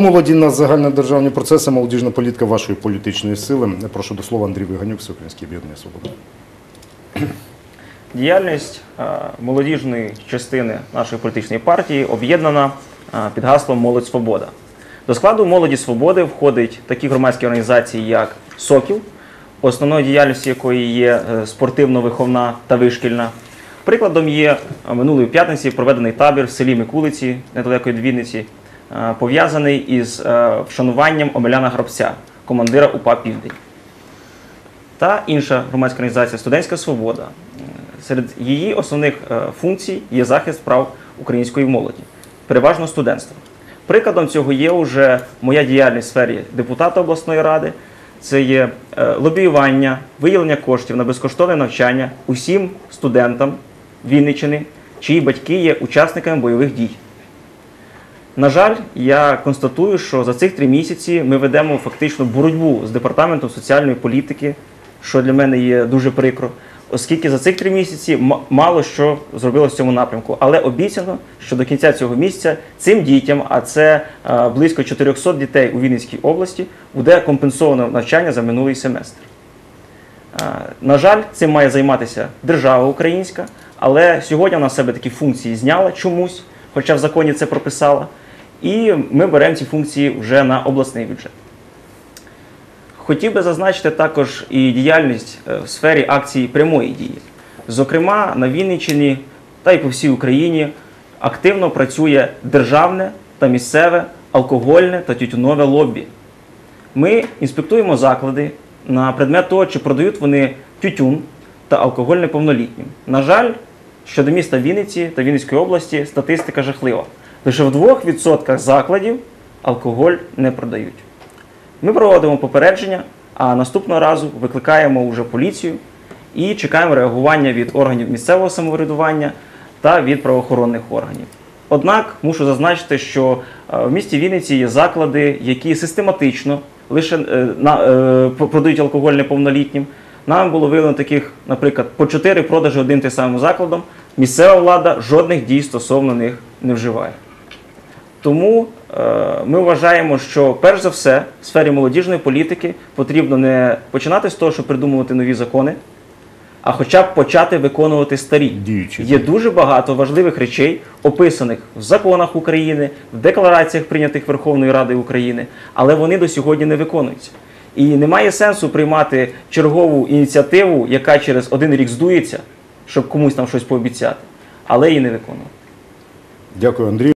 Молоді на загальнодержавні процеси, молодіжна політика вашої політичної сили. Прошу до слова Андрій Виганюк, Всеукраїнське об'єднання Свобода. Діяльність е, молодіжної частини нашої політичної партії об'єднана е, під гаслом Молодь Свобода. До складу молоді свободи входить такі громадські організації, як Сокіл, основною діяльністю якої є е, спортивно-виховна та вишкільна. Прикладом є минулої п'ятниці проведений табір в селі Микулиці, недалеко від Вінниці, пов'язаний із е, вшануванням Омеляна Грабця, командира УПА Південь та інша громадська організація Студентська Свобода. Е, Серед її основних е, функцій є захист прав української молоді, переважно студентства. Прикладом цього є вже моя діяльність в сфері депутата обласної ради. Це є е, лобіювання, виявлення коштів на безкоштовне навчання усім студентам Вінниччини, чиї батьки є учасниками бойових дій. На жаль, я констатую, що за цих три місяці ми ведемо фактично боротьбу з департаментом соціальної політики, що для мене є дуже прикро, оскільки за цих три місяці мало що зробилось в цьому напрямку. Але обіцяно, що до кінця цього місяця цим дітям, а це е, близько 400 дітей у Вінницькій області, буде компенсовано навчання за минулий семестр. Е, На жаль, цим має займатися держава українська, але сьогодні вона себе такі функції зняла чомусь, хоча в законі це прописала. І ми беремо ці функції вже на обласний бюджет. Хотів би зазначити також і діяльність е, в сфері акції прямої дії. Зокрема, на Вінниччині та й по всій Україні активно працює державне та місцеве алкогольне та тютюнове лобі. Ми інспектуємо заклади на предмет того, чи продають вони тютюн та алкоголь неповнолітнім. На жаль, щодо міста Вінниці та Вінницької області статистика жахлива. Лише в 2% закладів алкоголь не продають. Ми проводимо попередження, а наступного разу викликаємо вже поліцію і чекаємо реагування від органів місцевого самоврядування та від правоохоронних органів. Однак мушу зазначити, що е, в місті Вінниці є заклади, які систематично лише е, на, е, продають алкоголь неповнолітнім. Нам було виявлено таких, наприклад, по 4 продажі одним тим самим закладом. Місцева влада жодних дій стосовно них не вживає. Тому е, ми вважаємо, що перш за все в сфері молодіжної політики потрібно не починати з того, щоб придумувати нові закони, а хоча б почати виконувати старі. Діючі. Є дуже багато важливих речей, описаних в законах України, в деклараціях, прийнятих Верховною Радою України, але вони до сьогодні не виконуються. І немає сенсу приймати чергову ініціативу, яка через один рік здується, щоб комусь там щось пообіцяти, але її не виконувати. Дякую, Андрій.